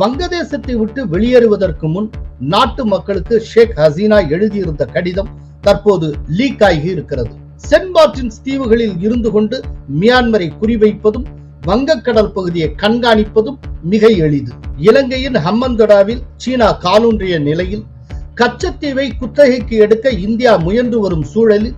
வங்கதேசத்தை விட்டு வெளியேறுவதற்கு முன் நாட்டு மக்களுக்கு ஷேக் ஹசீனா எழுதியிருந்த கடிதம் தற்போது லீக் ஆகி இருக்கிறது. சென்ட் மார்டின்ஸ் தீவுகளில் இருந்து கொண்டு மியான்மரை குறிவைப்பதும் வங்கக்கடல் பகுதியை கண்காணிப்பதும் மிக எளிது. இலங்கையின் ஹம்மந்தடாவில் சீனா காலூன்றிய நிலையில் கச்சத்தீவை குத்தகைக்கு எடுக்க இந்தியா முயன்று வரும் சூழலில்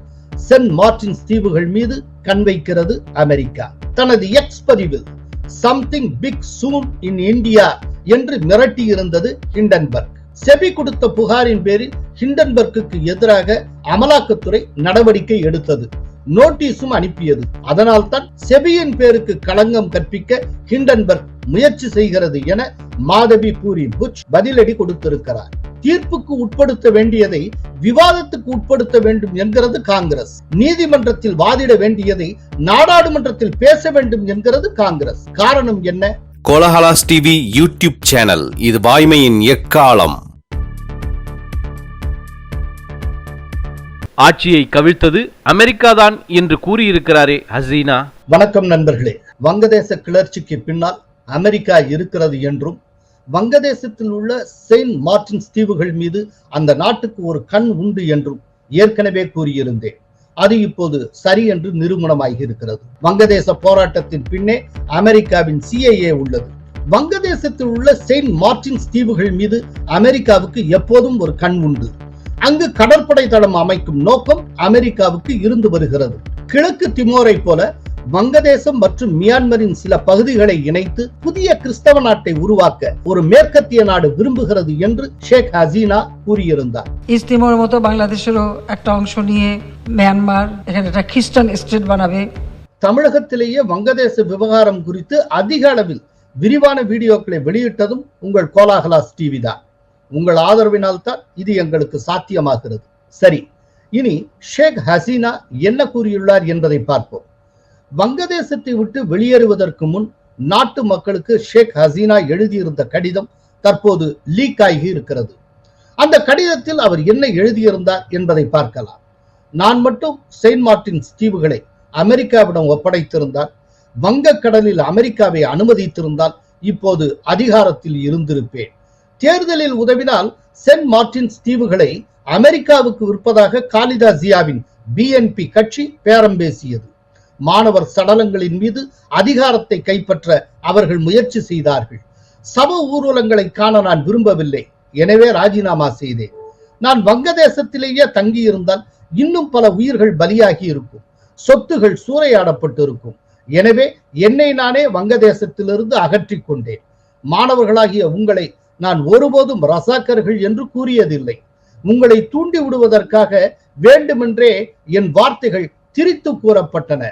சென்ட் மார்டின்ஸ் தீவுகள் மீது கண் வைக்கிறது அமெரிக்கா. தனது எக்ஸ் பதிவில் something big soon in India என்று மிரட்டியிருந்தது ஹிண்டன்பர்க் செபி கொடுத்த புகாரின் பேரில் ஹிண்டன்பர்க்கு எதிராக அமலாக்கத்துறை நடவடிக்கை எடுத்தது. நோட்டீஸும் அனுப்பியது. அதனால் தான் செபியின் பேருக்கு களங்கம் கற்பிக்க ஹிண்டன்பர்க் முயற்சி செய்கிறது என மாதவி பூரி புச் பதிலடி கொடுத்திருக்கிறார். தீர்ப்புக்கு உட்படுத்த வேண்டியதை விவாதத்துக்கு உட்படுத்த வேண்டும் என்கிறது காங்கிரஸ். நீதிமன்றத்தில் வாதிட வேண்டியதை நாடாளுமன்றத்தில் பேச வேண்டும் என்கிறது காங்கிரஸ். காரணம் என்ன? கோலஹலாஸ் டிவி யூடியூப் சேனல் இது வாய்மையின் எக்காலம். ஆட்சியை கவிழ்த்தது அமெரிக்காதான் என்று கூறியிருக்கிறாரே ஹசீனா. வணக்கம் நண்பர்களே. வங்கதேச கிளர்ச்சிக்கு பின்னால் அமெரிக்கா இருக்கிறது என்றும் வங்கதேசத்தில் உள்ள செயின்ட் மார்டின்ஸ் தீவுகள் மீது அந்த நாட்டுக்கு ஒரு கண் உண்டு என்றும் ஏற்கனவே கூறியிருந்தேன். அது இப்போது சரி என்று நிரூபணமாகி இருக்கிறது. வங்கதேச போராட்டத்தின் பின்னே அமெரிக்காவின் சிஐஏ உள்ளது. வங்கதேசத்தில் உள்ள செயின்ட் மார்டின்ஸ் தீவுகள் மீது அமெரிக்காவுக்கு எப்போதும் ஒரு கண் உண்டு. அங்கு கடற்படை தளம் அமைக்கும் நோக்கம் அமெரிக்காவுக்கு இருந்து வருகிறது. கிழக்கு திமோரை போல வங்கதேசம் மற்றும் மியான்மரின் சில பகுதிகளை இணைத்து புதிய கிறிஸ்தவ நாட்டை உருவாக்க ஒரு மேற்கத்திய நாடு விரும்புகிறது என்று ஷேக் ஹசீனா கூறியிருந்தார் ইস্ট তিমোর মতো বাংলাদেশেরও একটা অংশ নিয়ে মিয়ানমার এখানে একটা খ্রিস্টান স্টেট বানাবে தமிழகத்திலேயே வங்கதேச விவகாரம் குறித்து அதிக அளவில் விரிவான வீடியோக்களை வெளியிட்டதும் உங்கள் கோலாகலாஸ் டிவி தான் உங்கள் ஆதரவினால் தான் இது எங்களுக்கு சாத்தியமாகிறது சரி இனி ஷேக் ஹசீனா என்ன கூறியுள்ளார் என்பதை பார்ப்போம் வங்கதேசத்தை விட்டு வெளியேறுவதற்கு முன் நாட்டு மக்களுக்கு ஷேக் ஹசீனா எழுதியிருந்த கடிதம் தற்போது லீக் ஆகி இருக்கிறது. அந்த கடிதத்தில் அவர் என்ன எழுதியிருந்தார் என்பதை பார்க்கலாம். நான் மட்டும் செயின்ட் மார்டின்ஸ் தீவுகளை அமெரிக்காவிடம் ஒப்படைத்திருந்தால் வங்கக்கடலில் அமெரிக்காவை அனுமதித்திருந்தால் இப்போது அதிகாரத்தில் இருந்திருப்பேன். தேர்தலில் உதவினால் சென்ட் மார்டின்ஸ் தீவுகளை அமெரிக்காவுக்கு விற்பதாக காலிதா ஜியாவின் பிஎன்பி கட்சி பேரம் பேசியது மாணவர் சடலங்களின் மீது அதிகாரத்தை கைப்பற்ற அவர்கள் முயற்சி செய்தார்கள். சம ஊர்வலங்களை காண நான் விரும்பவில்லை. எனவே ராஜினாமா செய்தேன். நான் வங்கதேசத்திலேயே தங்கியிருந்தால் இன்னும் பல உயிர்கள் பலியாகி இருக்கும். சொத்துகள் சூறையாடப்பட்டிருக்கும். எனவே என்னை நானே வங்கதேசத்திலிருந்து அகற்றிக் கொண்டேன். மாணவர்களாகிய உங்களை நான் ஒருபோதும் ரசாக்கர்கள் என்று கூறியதில்லை. உங்களை தூண்டி விடுவதற்காக வேண்டுமென்றே என் வார்த்தைகள் திரித்து கூறப்பட்டன.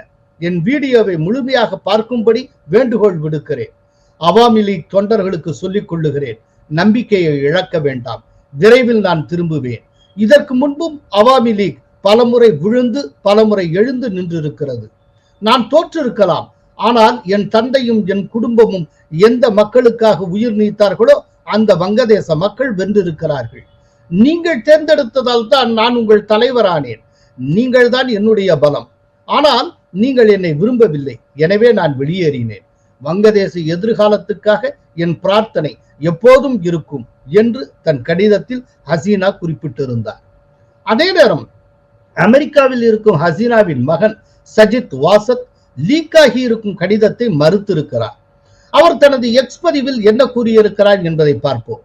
என் வீடியோவை முழுமையாக பார்க்கும்படி வேண்டுகோள் விடுக்கிறேன். அவாமி லீக் தொண்டர்களுக்கு சொல்லிக் கொள்ளுகிறேன். நம்பிக்கையை இழக்க வேண்டாம். விரைவில் நான் திரும்புவேன். இதற்கு முன்பும் அவாமி லீக் பலமுறை விழுந்து பலமுறை எழுந்து நின்றிருக்கிறது. நான் தோற்றிருக்கலாம். ஆனால் என் தந்தையும் என் குடும்பமும் எந்த மக்களுக்காக உயிர் நீத்தார்களோ அந்த வங்கதேச மக்கள் வென்றிருக்கிறார்கள். நீங்கள் தேர்ந்தெடுத்ததால் தான் நான் உங்கள் தலைவரானேன். நீங்கள் தான் என்னுடைய பலம். ஆனால் நீங்கள் என்னை விரும்பவில்லை. எனவே நான் வெளியேறினேன். வங்கதேச எதிர்காலத்துக்காக என் பிரார்த்தனை எப்போதும் இருக்கும் என்று தன் கடிதத்தில் ஹசீனா குறிப்பிட்டிருந்தார். அதே நேரம் அமெரிக்காவில் இருக்கும் ஹசீனாவின் மகன் சஜித் வாசத் லீக் ஆகி இருக்கும் கடிதத்தை மறுத்திருக்கிறார். அவர் தனது எக்ஸ் பதிவில் என்ன கூறியிருக்கிறார் என்பதை பார்ப்போம்.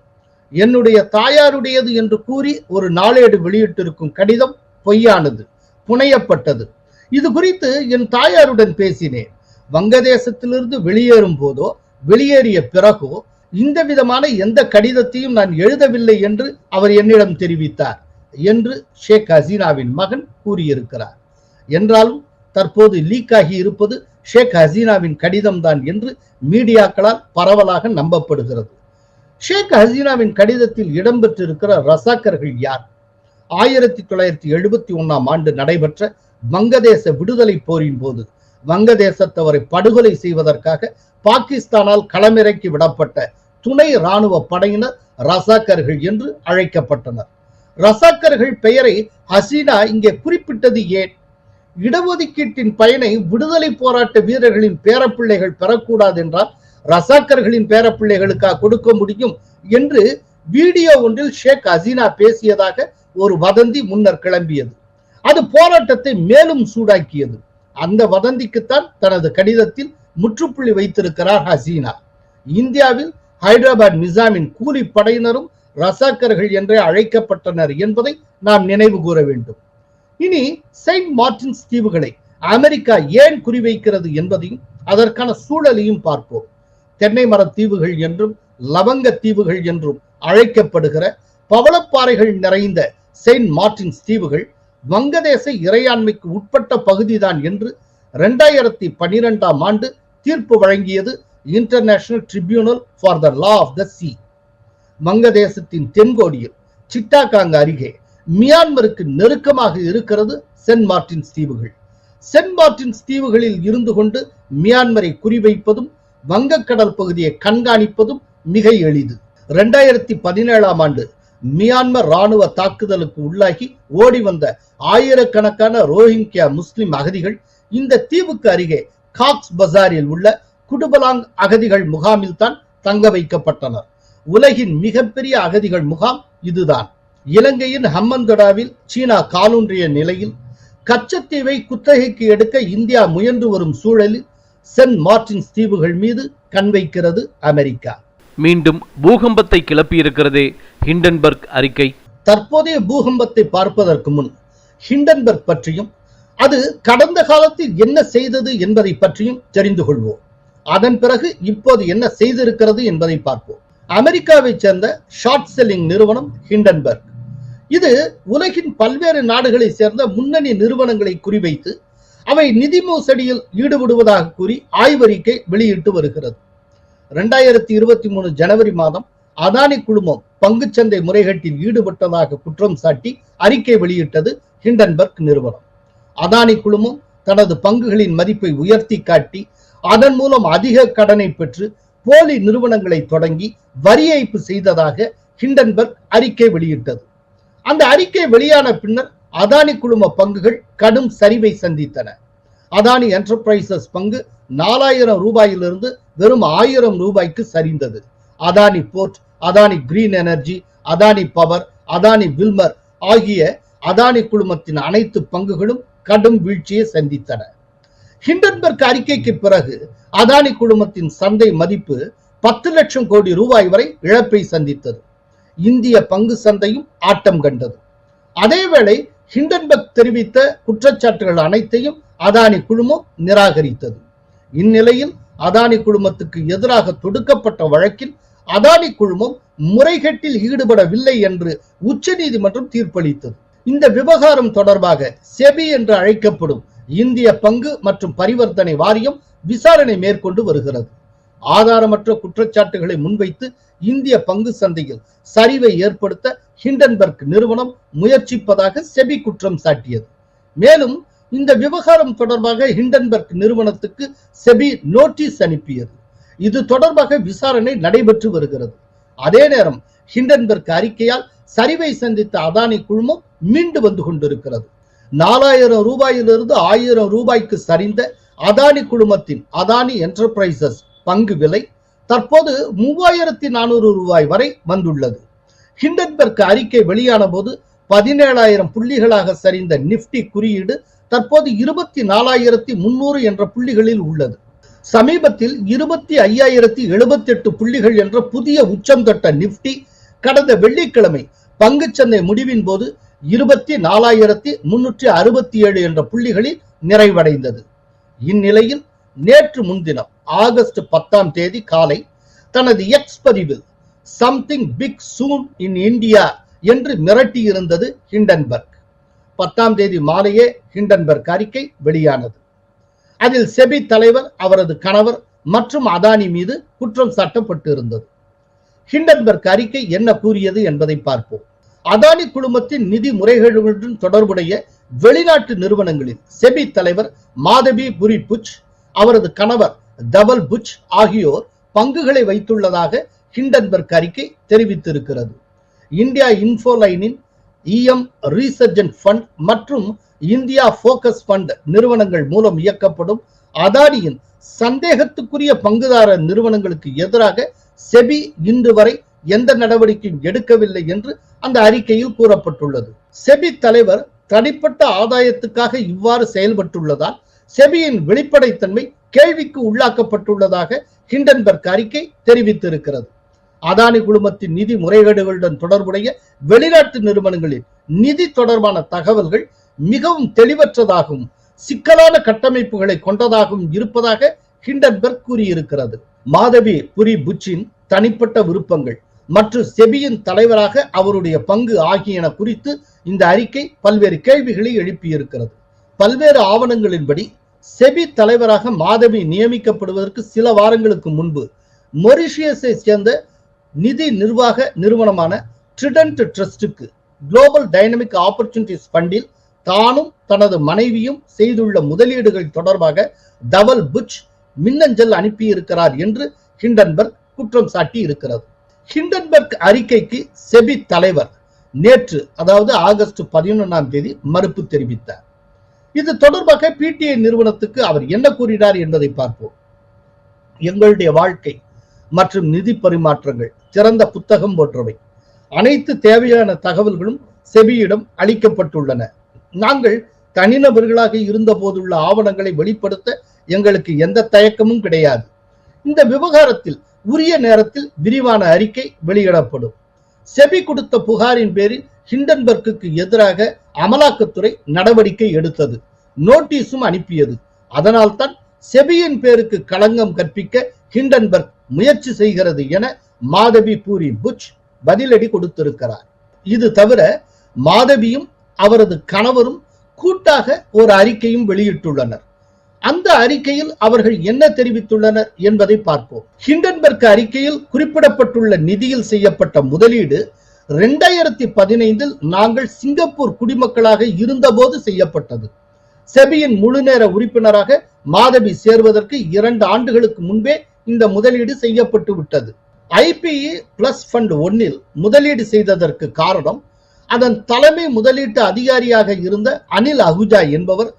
என்னுடைய தாயாருடையது என்று கூறி ஒரு நாளேடு வெளியிட்டிருக்கும் கடிதம் பொய்யானது புனையப்பட்டது. இது குறித்து என் தாயாருடன் பேசினேன். வங்கதேசத்திலிருந்து வெளியேறும் போதோ வெளியேறிய பிறகோ இந்த விதமான எந்த கடிதத்தையும் நான் எழுதவில்லை என்று அவர் என்னிடம் தெரிவித்தார் என்று ஷேக் ஹசீனாவின் மகன் கூறியிருக்கிறார். என்றாலும் தற்போது லீக் ஆகி இருப்பது ஷேக் ஹசீனாவின் கடிதம்தான் என்று மீடியாக்களால் பரவலாக நம்பப்படுகிறது. ஷேக் ஹசீனாவின் கடிதத்தில் இடம்பெற்றிருக்கிற ரசாக்கர்கள் யார்? ஆயிரத்தி தொள்ளாயிரத்தி எழுபத்தி ஒன்னாம் ஆண்டு நடைபெற்ற வங்கதேச விடுதலை போரின் போது வங்கதேசத்தவரை படுகொலை செய்வதற்காக பாகிஸ்தானால் களமிறக்கி விடப்பட்ட துணை ராணுவ படையினர் ரசாக்கர்கள் என்று அழைக்கப்பட்டனர். ரசாக்கர்கள் பெயரை ஹசீனா இங்கே குறிப்பிட்டது ஏன்? இடஒதுக்கீட்டின் பயனை விடுதலை போராட்ட வீரர்களின் பேரப்பிள்ளைகள் பெறக்கூடாது என்றால் ரசாக்கர்களின் பேரப்பிள்ளைகளுக்கா கொடுக்க முடியும் என்று வீடியோ ஒன்றில் ஷேக் ஹசீனா பேசியதாக ஒரு வதந்தி முன்னர் கிளம்பியது. அது போராட்டத்தை மேலும் சூடாக்கியது. அந்த வதந்திக்குத்தான் தனது கடிதத்தில் முற்றுப்புள்ளி வைத்திருக்கிறார் ஹசீனா. இந்தியாவில் ஹைதராபாத் நிசாமின் கூலி படையினரும் ரசாக்கர்கள் என்றே அழைக்கப்பட்டனர் என்பதை நாம் நினைவு கூற வேண்டும். இனி செயின்ட் மார்டின்ஸ் தீவுகளை அமெரிக்கா ஏன் குறிவைக்கிறது என்பதையும் அதற்கான சூழலையும் பார்ப்போம். தென்னை மர தீவுகள் என்றும் லவங்க தீவுகள் என்றும் அழைக்கப்படுகிற பவளப்பாறைகள் நிறைந்த செயின்ட் மார்டின்ஸ் தீவுகள் வங்கதேச இறையாண்மைக்கு உட்பட்ட பகுதிதான் என்று இரண்டாயிரத்தி பன்னிரெண்டாம் ஆண்டு தீர்ப்பு வழங்கியது international tribunal for the law of the sea வங்கதேசத்தின் தென்கோடியில் சிட்டாகாங் அருகே மியான்மருக்கு நெருக்கமாக இருக்கிறது சென்ட் மார்டின்ஸ் தீவுகள். சென்ட் மார்டின்ஸ் தீவுகளில் இருந்து கொண்டு மியான்மரை குறிவைப்பதும் வங்கக்கடல் பகுதியை கண்காணிப்பதும் மிக எளிது. இரண்டாயிரத்தி பதினேழாம் ஆண்டு மியான்மர் ராணுவ தாக்குதலுக்கு உள்ளாகி ஓடி வந்த ஆயிரக்கணக்கான ரோஹிங்கியா முஸ்லிம் அகதிகள் இந்த தீவுக்கு அருகே காக்ஸ் பசாரில் உள்ள குடுபலாங் அகதிகள் முகாமில் தான் தங்க வைக்கப்பட்டனர். உலகின் மிகப்பெரிய அகதிகள் முகாம் இதுதான். இலங்கையின் ஹம்மந்தடாவில் சீனா காலூன்றிய நிலையில் கச்சத்தீவை குத்தகைக்கு எடுக்க இந்தியா முயன்று வரும் சூழலில் சென்ட் மார்டின்ஸ் தீவுகள் மீது கண் வைக்கிறது அமெரிக்கா. மீண்டும் பூகம்பத்தை கிளப்பியிருக்கிறதே ஹிண்டன்பர்க் அறிக்கை. தற்போதைய பூகம்பத்தை பார்ப்பதற்கு முன் ஹிண்டன்பர்க் பற்றியும் அது கடந்த காலத்தில் என்ன செய்தது என்பதை பற்றியும் தெரிந்து கொள்வோம். அதன் பிறகு இப்போது என்ன செய்திருக்கிறது என்பதை பார்ப்போம். அமெரிக்காவைச் சேர்ந்த ஷார்ட் செல்லிங் நிறுவனம் ஹிண்டன்பர்க். இது உலகின் பல்வேறு நாடுகளை சேர்ந்த முன்னணி நிறுவனங்களை குறிவைத்து அவை நிதி மோசடியில் ஈடுபடுவதாக கூறி ஆய்வறிக்கை வெளியிட்டு வருகிறது. இரண்டாயிரத்தி இருபத்தி மூணு ஜனவரி மாதம் அதானி குழுமம் பங்குச்சந்தை முறைகேட்டில் ஈடுபட்டதாக குற்றம் சாட்டி அறிக்கை வெளியிட்டது ஹிண்டன்பர்க் நிறுவனம். அதானி குழுமம் தனது பங்குகளின் மதிப்பை உயர்த்தி காட்டி அதன் மூலம் அதிக கடனை பெற்று போலி நிறுவனங்களை தொடங்கி வரி ஏய்ப்பு செய்ததாக ஹிண்டன்பர்க் அறிக்கை வெளியிட்டது. அந்த அறிக்கை வெளியான பின்னர் அதானி குழும பங்குகள் கடும் சரிவை சந்தித்தன. அதானி என்டர்பிரைசஸ் பங்கு நாலாயிரம் ரூபாயிலிருந்து வெறும் ஆயிரம் ரூபாய்க்கு சரிந்தது. Adani port Adani green energy Adani power Adani Wilmar ஆகிய அதானி குழுமத்தின் அனைத்து பங்குகளும் கடும் வீழ்ச்சியை சந்தித்தன. ஹிண்டன்பர்க் அறிக்கைக்கு பிறகு அதானி குழுமத்தின் சந்தை மதிப்பு பத்து லட்சம் கோடி ரூபாய் வரை இழப்பை சந்தித்தது. இந்திய பங்கு சந்தையும் ஆட்டம் கண்டது. அதேவேளை ஹிண்டன்பர்க் தெரிவித்த குற்றச்சாட்டுகள் அனைத்தையும் அதானி குழுமம் நிராகரித்தது. இந்நிலையில் அதானி குழுமத்துக்கு எதிராக தொடுக்கப்பட்ட வழக்கில் அதானி குழுமம் முறைகேட்டில் ஈடுபடவில்லை என்று உச்சநீதிமன்றம் தீர்ப்பளித்தது. இந்த விவகாரம் தொடர்பாக செபி என்று அழைக்கப்படும் இந்திய பங்கு மற்றும் பரிவர்த்தனை வாரியம் விசாரணை மேற்கொண்டு வருகிறது. ஆதாரமற்ற குற்றச்சாட்டுகளை முன்வைத்து இந்திய பங்கு சந்தையில் சரிவை ஏற்படுத்த ஹிண்டன்பர்க் நிறுவனம் முயற்சிப்பதாக செபி குற்றம் சாட்டியது. மேலும் இந்த விவகாரம் தொடர்பாக ஹிண்டன்பர்க் நிறுவனத்துக்கு செபி நோட்டீஸ் அனுப்பியது. இது தொடர்பாக விசாரணை நடைபெற்று வருகிறது. அதே நேரம் ஹிண்டன்பர்க் அறிக்கையால் சரிவை சந்தித்த அதானி குழுமம் மீண்டு வந்து கொண்டிருக்கிறது. நாலாயிரம் ரூபாயிலிருந்து ஆயிரம் ரூபாய்க்கு சரிந்த அதானி குழுமத்தின் அதானி என்டர்பிரைசஸ் பங்கு விலை தற்போது மூவாயிரத்தி நானூறு ரூபாய் வரை வந்துள்ளது. ஹிண்டன்பர்க் அறிக்கை வெளியான போது பதினேழாயிரம் புள்ளிகளாக சரிந்த நிப்டி குறியீடு தற்போது இருபத்தி நாலாயிரத்தி முன்னூறு என்ற புள்ளிகளில் உள்ளது. சமீபத்தில் இருபத்தி ஐயாயிரத்தி எழுபத்தி எட்டு புள்ளிகள் என்ற புதிய உச்சம் தொட்ட நிப்டி கடந்த வெள்ளிக்கிழமை பங்குச்சந்தை முடிவின் போது இருபத்தி நாலாயிரத்தி முன்னூற்றி அறுபத்தி ஏழு என்ற புள்ளிகளில் நிறைவடைந்தது. இந்நிலையில் நேற்று முன்தினம் ஆகஸ்ட் பத்தாம் தேதி காலை தனது எக்ஸ் பதிவில் something big soon in India என்று மிரட்டியிருந்தது ஹிண்டன்பர்க். பத்தாம் தேதி மாலையே ஹிண்டன்பர்க் அறிக்கை வெளியானது. அதில் செபி தலைவர் அவரது கணவர் மற்றும் அதானி மீது குற்றம் சாட்டப்பட்டு இருந்தது ஹிண்டன்பர்க் அறிக்கை என்ன கூறியது என்பதை பார்ப்போம். அதானி குழுமத்தின் நிதி முறைகேடுகளுடன் தொடர்புடைய வெளிநாட்டு நிறுவனங்களில் செபி தலைவர் மாதவி புரி புச் அவரது கணவர் தவல் புச் ஆகியோர் பங்குகளை வைத்துள்ளதாக ஹிண்டன்பர்க் அறிக்கை தெரிவித்திருக்கிறது. இந்தியா இன்ஃபோலைனின் இஎம் ரீசர்ஜன் ஃபண்ட் மற்றும் இந்தியா போக்கஸ் ஃபண்ட் நிறுவனங்கள் மூலம் இயக்கப்படும் அதானியின் சந்தேகத்துக்குரிய பங்குதார நிறுவனங்களுக்கு எதிராக செபி இன்று வரை எந்த நடவடிக்கையும் எடுக்கவில்லை என்று அந்த அறிக்கையில் கூறப்பட்டுள்ளது. செபி தலைவர் தனிப்பட்ட ஆதாயத்துக்காக இவ்வாறு செயல்பட்டுள்ளதால் செபியின் வெளிப்படைத்தன்மை கேள்விக்கு உள்ளாக்கப்பட்டுள்ளதாக ஹிண்டன்பர்க் அறிக்கை தெரிவித்திருக்கிறது. அதானி குழுமத்தின் நிதி முறைகேடுகளுடன் தொடர்புடைய வெளிநாட்டு நிறுவனங்களின் நிதி தொடர்பான தகவல்கள் மிகவும் தெளிவற்றதாகவும் சிக்கலான கட்டமைப்புகளை கொண்டதாகவும் இருப்பதாக ஹிண்டன்பர்க் கூறியிருக்கிறது. மாதவி புரி புச்சின் தனிப்பட்ட விருப்பங்கள் மற்றும் செபியின் தலைவராக அவருடைய பங்கு ஆகியன குறித்து இந்த அறிக்கை பல்வேறு கேள்விகளை எழுப்பியிருக்கிறது. பல்வேறு ஆவணங்களின்படி செபி தலைவராக மாதவி நியமிக்கப்படுவதற்கு சில வாரங்களுக்கு முன்பு மொரிஷியஸை சேர்ந்த நிதி நிர்வாக நிறுவனமான ட்ரிடன்ட் ட்ரஸ்டுக்கு குளோபல் டைனமிக் ஆப்பர்ச்சுனிட்டிஸ் ஃபண்டில் தானும் தனது மனைவியும் செய்துள்ள முதலீடுகள் தொடர்பாக தவல் புட்ச் மின்னஞ்சல் அனுப்பியிருக்கிறார் என்று ஹிண்டன்பர்க் குற்றம் சாட்டி இருக்கிறது ஹிண்டன்பர்க் அறிக்கைக்கு செபி தலைவர் நேற்று அதாவது ஆகஸ்ட் பதினொன்றாம் தேதி மறுப்பு தெரிவித்தார். இது தொடர்பாக பிடிஐ நிறுவனத்துக்கு அவர் என்ன கூறினார் என்பதை பார்ப்போம். எங்களுடைய வாழ்க்கை மற்றும் நிதி பரிமாற்றங்கள் சிறந்த புத்தகம் போன்றவை. அனைத்து தேவையான தகவல்களும் செபியிடம் அளிக்கப்பட்டுள்ளன. நாங்கள் தனிநபர்களாக இருந்த போதுள்ள ஆவணங்களை வெளிப்படுத்த எங்களுக்கு எந்த தயக்கமும் கிடையாது. இந்த விவகாரத்தில் உரிய நேரத்தில் விரிவான அறிக்கை வெளியிடப்படும். செபி கொடுத்த புகாரின் பேரில் ஹிண்டன்பர்க்கு எதிராக அமலாக்கத்துறை நடவடிக்கை எடுத்தது. நோட்டீஸும் அனுப்பியது. அதனால்தான் செபியின் பேருக்கு களங்கம் கற்பிக்க ஹிண்டன்பர்க் முயற்சி செய்கிறது என மாதவி பூரி புச் பதிலடி கொடுத்திருக்கிறார். இது தவிர மாதவியும் அவரது கணவரும் கூட்டாக ஒரு அறிக்கையும் வெளியிட்டுள்ளனர். அந்த அறிக்கையில் அவர்கள் என்ன தெரிவித்துள்ளனர் என்பதை பார்ப்போம். ஹிண்டன்பர்க் அறிக்கையில் குறிப்பிடப்பட்டுள்ள நிதியில் செய்யப்பட்ட முதலீடு இரண்டாயிரத்தி பதினைந்தில் நாங்கள் சிங்கப்பூர் குடிமக்களாக இருந்தபோது செய்யப்பட்டது. செபியின் முழுநேர உறுப்பினராக மாதவி சேர்வதற்கு இரண்டு ஆண்டுகளுக்கு முன்பே இந்த முதலீடு செய்யப்பட்டு விட்டது. ஐபிஇ பிளஸ் ஃபண்ட் ஒன்னில் முதலீடு செய்ததற்கு காரணம் அதன் தலைமை முதலீட்டு அதிகாரியாக இருந்த அனில் அகுஜா என்பவர்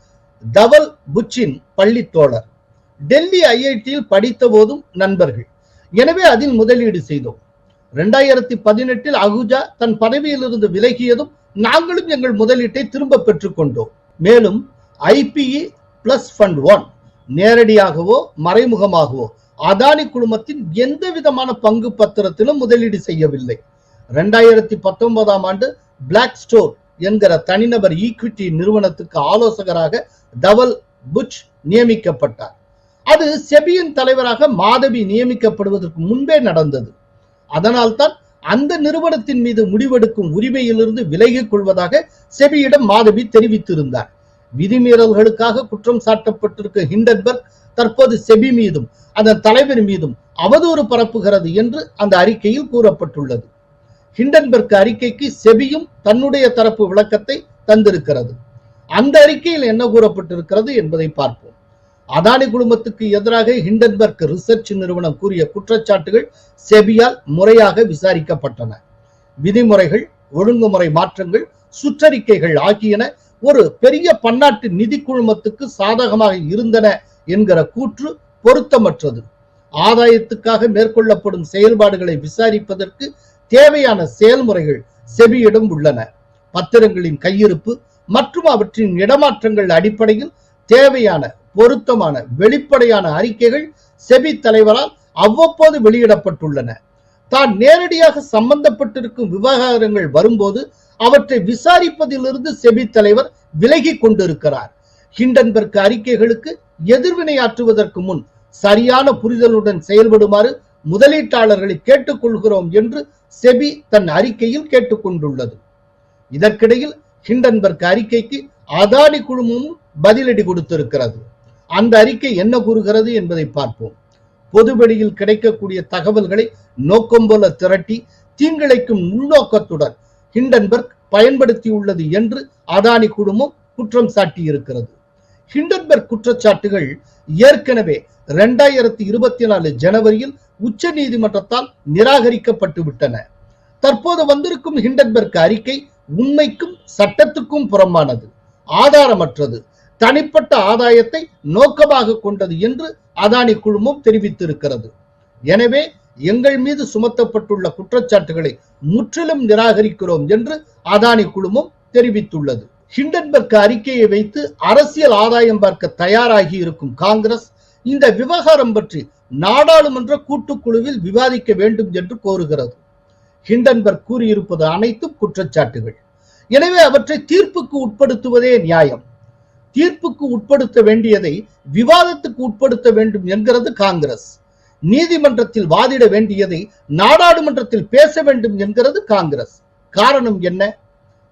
தவல் புச்சின் பள்ளி தோழர். டெல்லி ஐஐடியில் படித்த போதும் நண்பர்கள். எனவே அதில் முதலீடு செய்தோம். இரண்டாயிரத்தி பதினெட்டில் அகுஜா தன் பதவியிலிருந்து விலகியதும் நாங்களும் எங்கள் முதலீட்டை திரும்ப பெற்றுக்கொண்டோம் மேலும் ஐபிஇ பிளஸ் ஃபண்ட் ஒன் நேரடியாகவோ மறைமுகமாகவோ அதானி குழுமத்தின் எந்த விதமான பங்கு பத்திரத்திலும் முதலீடு செய்யவில்லை. ரெண்டாயிரத்தி பத்தொன்பதாம் ஆண்டு பிளாக் ஸ்டோர் என்கிற தனிநபர் ஈக்விட்டி நிறுவனத்துக்கு ஆலோசகராக தவல் புட்ச் நியமிக்கப்பட்டார். அது செபியின் தலைவராக மாதவி நியமிக்கப்படுவதற்கு முன்பே நடந்தது. அதனால்தான் அந்த நிறுவனத்தின் மீது முடிவெடுக்கும் உரிமையிலிருந்து விலகிக் கொள்வதாக செபியிடம் மாதவி தெரிவித்திருந்தார். விதிமீறல்களுக்காக குற்றம் சாட்டப்பட்டிருக்க ஹிண்டன்பர்க் தற்போது செபி மீதும் அதன் தலைவர் மீதும் அவதூறு பரப்புகிறது என்று அந்த அறிக்கையில் கூறப்பட்டுள்ளது. ஹிண்டன்பர்க் அறிக்கைக்கு செபியும் தன்னுடைய தரப்பு விளக்கத்தை தந்திருக்கிறது. அந்த அறிக்கையில் என்ன கூறப்பட்டிருக்கிறது என்பதை பார்ப்போம். அதானி குழுமத்துக்கு எதிராக ஹிண்டன்பர்க் ரிசர்ச் நிறுவனம் கூறிய குற்றச்சாட்டுகள் செபியால் முறையாக விசாரிக்கப்பட்டன. விதிமுறைகள் ஒழுங்குமுறை மாற்றங்கள் சுற்றறிக்கைகள் ஆகியன ஒரு பெரிய பன்னாட்டு நிதி குழுமத்துக்கு சாதகமாக இருந்தன என்கிற கூற்று பொருத்தமற்றது. ஆதாயத்துக்காக மேற்கொள்ளப்படும் செயல்பாடுகளை விசாரிப்பதற்கு தேவையான செயல்முறைகள் செபியிடம் உள்ளன. பத்திரங்களின் கையிருப்பு மற்றும் அவற்றின் இடமாற்றங்கள் அடிப்படையில் தேவையான பொருத்தமான வெளிப்படையான அறிக்கைகள் செபி தலைவரால் அவ்வப்போது வெளியிடப்பட்டுள்ளன. தான் நேரடியாக சம்பந்தப்பட்டிருக்கும் விவகாரங்கள் வரும்போது அவற்றை விசாரிப்பதிலிருந்து செபி தலைவர் விலகி கொண்டிருக்கிறார். ஹிண்டன்பர்க் அறிக்கைகளுக்கு எதிர்வினையாற்றுவதற்கு முன் சரியான புரிதலுடன் செயல்படுமாறு முதலீட்டாளர்களை கேட்டுக்கொள்கிறோம் என்று செபி தன் அறிக்கையில் கேட்டுக்கொண்டுள்ளது. இதற்கிடையில் ஹிண்டன்பர்க் அறிக்கைக்கு அதானி குழுமமும் பதிலடி கொடுத்திருக்கிறது. அந்த அறிக்கை என்ன கூறுகிறது என்பதை பார்ப்போம். பொதுவெளியில் கிடைக்கக்கூடிய தகவல்களை நோக்கம் போல திரட்டி தீங்கிழைக்கும் உள்நோக்கத்துடன் ஹிண்டன்பர்க் பயன்படுத்தியுள்ளது என்று அதானி குழுமம் குற்றம் சாட்டியிருக்கிறது. ஹிண்டன்பர்க் குற்றச்சாட்டுகள் ஏற்கனவே இரண்டாயிரத்தி இருபத்தி நாலு ஜனவரியில் உச்ச நீதிமன்றத்தால் நிராகரிக்கப்பட்டு விட்டன தற்போது வந்திருக்கும் ஹிண்டன்பர்க் அறிக்கை உண்மைக்கும் சட்டத்துக்கும் புறமானது ஆதாரமற்றது. தனிப்பட்ட ஆதாயத்தை நோக்கமாக கொண்டது என்று அதானி குழுமம் தெரிவித்திருக்கிறது. எனவே எங்கள் மீது சுமத்தப்பட்டுள்ள குற்றச்சாட்டுகளை முற்றிலும் நிராகரிக்கிறோம் என்று அதானி குழுமம் தெரிவித்துள்ளது. ஹிண்டன்பர்க் அறிக்கையை வைத்து அரசியல் ஆதாயம் பார்க்க தயாராகி இருக்கும் காங்கிரஸ் இந்த விவகாரம் பற்றி நாடாளுமன்ற கூட்டுக்குழுவில் விவாதிக்க வேண்டும் என்று கோருகிறது. ஹிண்டன்பர்க் கூறியிருப்பது அனைத்தும் குற்றச்சாட்டுகள். எனவே அவற்றை தீர்ப்புக்கு உட்படுத்துவதே நியாயம். தீர்ப்புக்கு உட்படுத்த வேண்டியதை விவாதத்துக்கு உட்படுத்த வேண்டும் என்கிறது காங்கிரஸ். நீதிமன்றத்தில் வாதிட வேண்டியதை நாடாளுமன்றத்தில் பேச வேண்டும் என்கிறது காங்கிரஸ். காரணம் என்ன?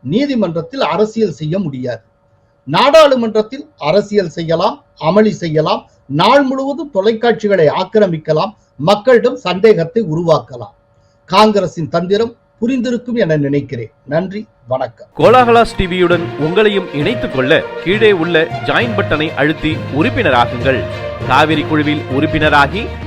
நீதிமன்றத்தில் அரசியல் செய்ய முடியாது. நாடாளுமன்றத்தில் அரசியல் செய்யலாம் அமளி செய்யலாம் நாள் முழுவதும் தொலைக்காட்சிகளை ஆக்கிரமிக்கலாம் மக்களிடம் சந்தேகத்தை உருவாக்கலாம். காங்கிரசின் தந்திரம் புரிந்திருக்கும் என நினைக்கிறேன். நன்றி வணக்கம். கோலாகலாஸ் டிவியுடன் உங்களையும் இணைத்துக் கொள்ள கீழே உள்ள ஜாயின் பட்டனை அழுத்தி உறுப்பினராகுங்கள். காவிரி குழுவில் உறுப்பினராகி